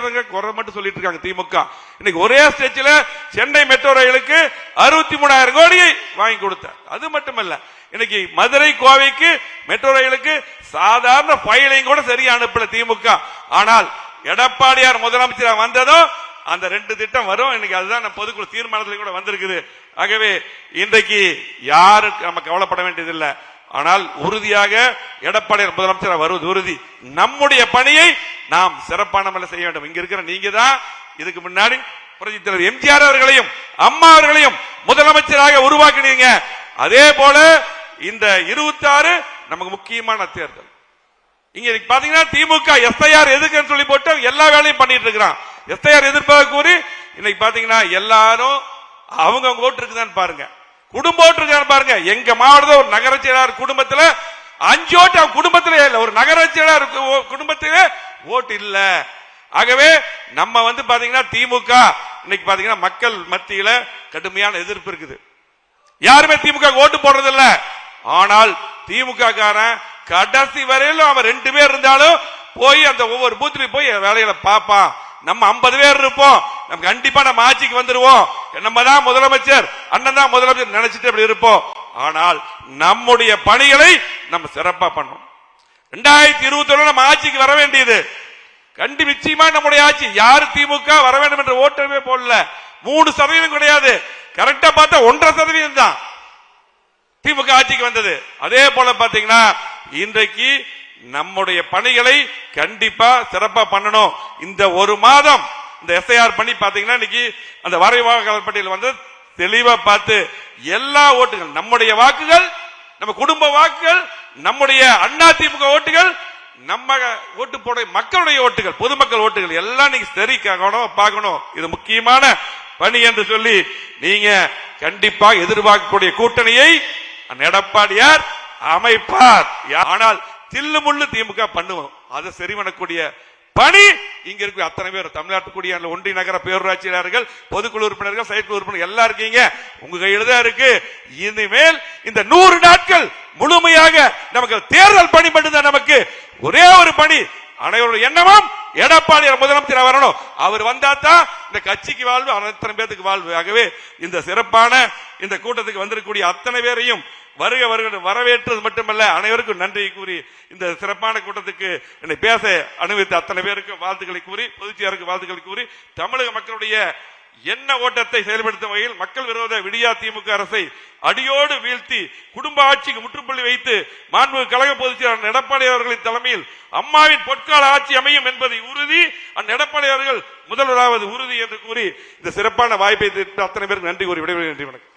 செய்யறதுங்க குறை மட்டும் சொல்லிட்டு இருக்காங்க திமுக. இன்னைக்கு ஒரே ஸ்டேஜ்ல சென்னை மெட்ரோ ரயிலுக்கு அறுபத்தி மூணாயிரம் கோடியை வாங்கி கொடுத்தார். அது மட்டுமல்ல இன்னைக்கு மதுரை கோவைக்கு மெட்ரோ ரயிலுக்கு சாதாரண ஃபைலையும் கூட சரியா அனுப்பல திமுக. ஆனால் எடப்பாடியார் முதலமைச்சர் வந்ததும் அந்த ரெண்டு திட்டம் வரும். இன்னைக்கு அதுதான் பொதுக்குழு தீர்மானத்தில் கூட வந்திருக்குது. ஆகவே இன்றைக்கு யாருக்கு நம்ம கவலைப்பட வேண்டியதில்லை. ஆனால் உறுதியாக எடப்பாடியார் முதலமைச்சர் வருவது உறுதி. நம்முடைய பணியை நாம் சிறப்பான முறையில் செய்ய வேண்டும். இங்க இருக்கிற நீங்க தான் இதுக்கு முன்னாடி புரட்சித் தலைவர் எம்ஜிஆர் அவர்களையும் அம்மா அவர்களையும் முதலமைச்சராக உருவாக்கினீங்க. அதே போல இந்த இருபத்தி ஆறு நமக்கு முக்கியமான தேர்தல். இங்க பாத்தீங்கன்னா திமுக எஸ்ஐஆர் எதுக்குன்னு சொல்லி போட்டு எல்லா வேலையும் பண்ணிட்டு இருக்கிறான். எஸ்ஐஆர் எதிர்ப்பாக கூறி இன்னைக்கு பாத்தீங்கன்னா எல்லாரும் அவங்க ஓட்டு இருக்குதான்னு பாருங்க. குடும்பம் இருக்காரு பாருங்க. எங்க மாவட்டத்தில் ஒரு நகர செயலாளர் குடும்பத்தில் அஞ்சு ஓட்டு அவன் குடும்பத்திலே இல்லை ஒரு நகர செயலாளர் கு- குடும்பத்திலே ஓட்டு இல்ல. ஆகவே நம்ம வந்து பாத்தீங்கன்னா திமுக இன்னைக்கு பாத்தீங்கன்னா மக்கள் மத்தியில கடுமையான எதிர்ப்பு இருக்குது. யாருமே திமுக ஓட்டு போடுறது இல்ல ஆனால் திமுக காரன் கடைசி வரையிலும் அவன் ரெண்டு பேர் இருந்தாலும் போய் அந்த ஒவ்வொரு பூத்துலையும் போய் வேலையில பார்ப்பான். நம்ம 50 பேர் இருப்போம். நம்ம கண்டிப்பா நம்ம ஆட்சிக்கு வந்துருவோம். நம்ம தான் முதலமைச்சர் அண்ணன் தான் முதலமைச்சர் நினைச்சிட்டு அப்படி இருப்போம். ஆனால் நம்முடைய பணிகளை நம்ம சிறப்பா பண்ணோம் ரெண்டாயிரத்தி இருபத்தி ஒண்ணு நம்ம ஆட்சிக்கு வர வேண்டியது. கண்டி நிச்சயமா நம்முடைய ஆட்சி. யாரு திமுக வர வேண்டும் என்ற ஓட்டமே போடல. மூணு சதவீதம் கிடையாது. கரெக்டா பார்த்தா ஒன்றரை சதவீதம் தான் திமுக ஆட்சிக்கு வந்தது. அதே போல பாத்தீங்கன்னா இன்றைக்கு நம்முடைய பணிகளை கண்டிப்பா சிறப்பா பண்ணணும். இந்த ஒரு மாதம் இந்த எஸ்ஐஆர் பண்ணி பாத்தீங்கன்னா இன்னைக்கு அந்த வரைவாக்காளர் பட்டியல் வந்து தெளிவா பார்த்து எல்லா ஓட்டுகள் நம்முடைய வாக்குகள் நம்ம குடும்ப வாக்குகள் நம்முடைய அண்ணா திமுக ஓட்டுகள் நம்ம ஓட்டு போட மக்களுடைய ஓட்டுகள் பொதுமக்கள் ஓட்டுகள் எல்லாம் நீங்க சரி பார்க்கணும். இது முக்கியமான பணி என்று சொல்லி நீங்க கண்டிப்பாக எதிர்பார்க்கக்கூடிய கூட்டணியை எடப்பாடியார் அமைப்பார். ஆனால் தில்லு முள்ளு திமுக பண்ணுவோம். அதை சரி பண்ணக்கூடிய பணி. இங்க இருக்க அத்தனை பேர். தமிழ்நாட்டு குடியான ஒன்றிய நகர பேரூராட்சியாளர்கள் பொதுக்குழு உறுப்பினர்கள் செயற்குழு உறுப்பினர் எல்லாம் இருக்கீங்க. உங்க கையில தான் இருக்கு. இனிமேல் இந்த நூறு நாட்கள் முழுமையாக நமக்கு தேர்தல் பணி மட்டும்தான் நமக்கு. ஒரே ஒரு பணி. அனைவருடைய எண்ணமும் எடப்பாடியார் முதலமைச்சர் வரணும். அவர் வந்தா தான் இந்த கட்சிக்கு வாழ்வு அத்தனை பேருக்கு வாழ்வு. ஆகவே இந்த சிறப்பான இந்த கூட்டத்துக்கு வந்திருக்கக்கூடிய அத்தனை பேரையும் வருக வருக வரவேற்றது மட்டுமல்ல. அனைவருக்கும் நன்றி கூறி இந்த சிறப்பான கூட்டத்துக்கு என்னை பேச அனுமதித்த அத்தனை பேருக்கும் வாழ்த்துக்களை கூறி பொதுச்செயலாளருக்கு வாழ்த்துக்களை கூறி தமிழக மக்களுடைய என்ன ஓட்டத்தை செயல்படுத்தும் வகையில் மக்கள் விரோத விடியா திமுக அரசை அடியோடு வீழ்த்தி குடும்ப ஆட்சிக்கு முற்றுப்புள்ளி வைத்து மாண்பு கழக பொதுச் செயலாளர் எடப்பாடி அவர்களின் தலைமையில் அம்மாவின் பொற்கால ஆட்சி அமையும் என்பதை உறுதி அந்த எடப்பாடி அவர்கள் முதல்வராவது உறுதி என்று கூறி இந்த சிறப்பான வாய்ப்பை அத்தனை பேருக்கு நன்றி கூறி விடைபெறுகிறேன். நன்றி வணக்கம்.